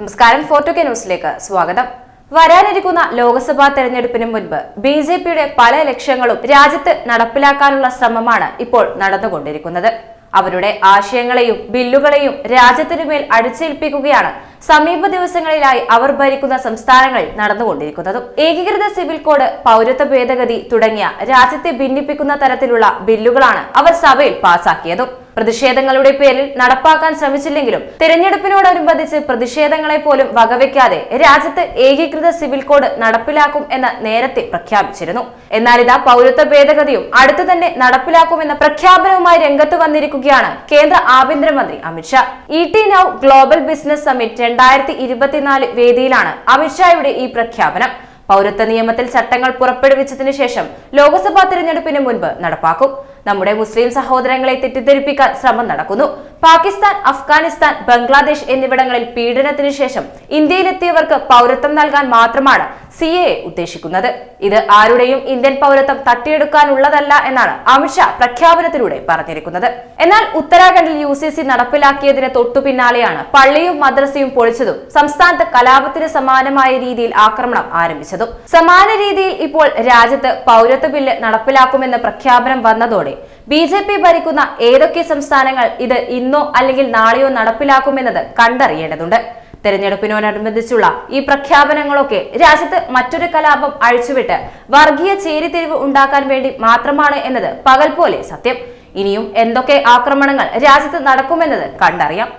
നമസ്കാരം. ഫോർട്ടു കെ ന്യൂസിലേക്ക് സ്വാഗതം. വരാനിരിക്കുന്ന ലോക്സഭാ തെരഞ്ഞെടുപ്പിന് മുൻപ് ബി ജെ പിയുടെ പല ലക്ഷ്യങ്ങളും രാജ്യത്ത് നടപ്പിലാക്കാനുള്ള ശ്രമമാണ് ഇപ്പോൾ നടന്നുകൊണ്ടിരിക്കുന്നത്. അവരുടെ ആശയങ്ങളെയും ബില്ലുകളെയും രാജ്യത്തിനുമേൽ അടിച്ചേൽപ്പിക്കുകയാണ് സമീപ ദിവസങ്ങളിലായി അവർ ഭരിക്കുന്ന സംസ്ഥാനങ്ങളിൽ നടന്നുകൊണ്ടിരിക്കുന്നതും. ഏകീകൃത സിവിൽ കോഡ് പൗരത്വ ഭേദഗതി തുടങ്ങിയ രാജ്യത്തെ ഭിന്നിപ്പിക്കുന്ന തരത്തിലുള്ള ബില്ലുകളാണ് അവർ സഭയിൽ പാസാക്കിയതും. പ്രതിഷേധങ്ങളുടെ പേരിൽ നടപ്പാക്കാൻ ശ്രമിച്ചില്ലെങ്കിലും തിരഞ്ഞെടുപ്പിനോടനുബന്ധിച്ച് പ്രതിഷേധങ്ങളെ പോലും വകവെക്കാതെ രാജ്യത്ത് ഏകീകൃത സിവിൽ കോഡ് നടപ്പിലാക്കും എന്ന് നേരത്തെ പ്രഖ്യാപിച്ചിരുന്നു. എന്നാൽ ഇതാ പൗരത്വ ഭേദഗതിയും അടുത്തു തന്നെ നടപ്പിലാക്കുമെന്ന പ്രഖ്യാപനവുമായി രംഗത്ത് വന്നിരിക്കുകയാണ് കേന്ദ്ര ആഭ്യന്തരമന്ത്രി Amit Shah E T Now global business summit രണ്ടായിരത്തി വേദിയിലാണ് അമിത്ഷായുടെ ഈ പ്രഖ്യാപനം. പൗരത്വ നിയമത്തിൽ ചട്ടങ്ങൾ പുറപ്പെടുവിച്ചതിനു ശേഷം ലോക്സഭാ തിരഞ്ഞെടുപ്പിന് മുൻപ് നടപ്പാക്കും. നമ്മുടെ മുസ്ലിം സഹോദരങ്ങളെ തെറ്റിദ്ധരിപ്പിക്കാൻ ശ്രമം നടക്കുന്നു. പാകിസ്ഥാൻ അഫ്ഗാനിസ്ഥാൻ ബംഗ്ലാദേശ് എന്നിവിടങ്ങളിൽ പീഡനത്തിനു ശേഷം ഇന്ത്യയിലെത്തിയവർക്ക് പൗരത്വം നൽകാൻ മാത്രമാണ് സി എ ഉദ്ദേശിക്കുന്നത്. ഇത് ആരുടെയും ഇന്ത്യൻ പൗരത്വം തട്ടിയെടുക്കാനുള്ളതല്ല എന്നാണ് അമിത്ഷാ പ്രഖ്യാപനത്തിലൂടെ പറഞ്ഞിരിക്കുന്നത്. എന്നാൽ ഉത്തരാഖണ്ഡിൽ യു സി സി നടപ്പിലാക്കിയതിന് തൊട്ടു പിന്നാലെയാണ് പള്ളിയും മദ്രസയും പൊളിച്ചതും സംസ്ഥാനത്ത് കലാപത്തിന് സമാനമായ രീതിയിൽ ആക്രമണം ആരംഭിച്ചതും. സമാന രീതിയിൽ ഇപ്പോൾ രാജ്യത്ത് പൗരത്വ ബില്ല് നടപ്പിലാക്കുമെന്ന പ്രഖ്യാപനം വന്നതോടെ ബി ജെ പി ഭരിക്കുന്ന ഏതൊക്കെ സംസ്ഥാനങ്ങൾ ഇത് ഇന്നോ അല്ലെങ്കിൽ നാളെയോ നടപ്പിലാക്കുമെന്നത് കണ്ടറിയേണ്ടതുണ്ട്. തെരഞ്ഞെടുപ്പിനോടനുബന്ധിച്ചുള്ള ഈ പ്രഖ്യാപനങ്ങളൊക്കെ രാജ്യത്ത് മറ്റൊരു കലാപം അഴിച്ചുവിട്ട് വർഗീയ ചേരിതിരിവ് ഉണ്ടാക്കാൻ വേണ്ടി മാത്രമാണ് എന്നത് പകൽ പോലെ സത്യം. ഇനിയും എന്തൊക്കെ ആക്രമണങ്ങൾ രാജ്യത്ത് നടക്കുമെന്നത് കണ്ടറിയാം.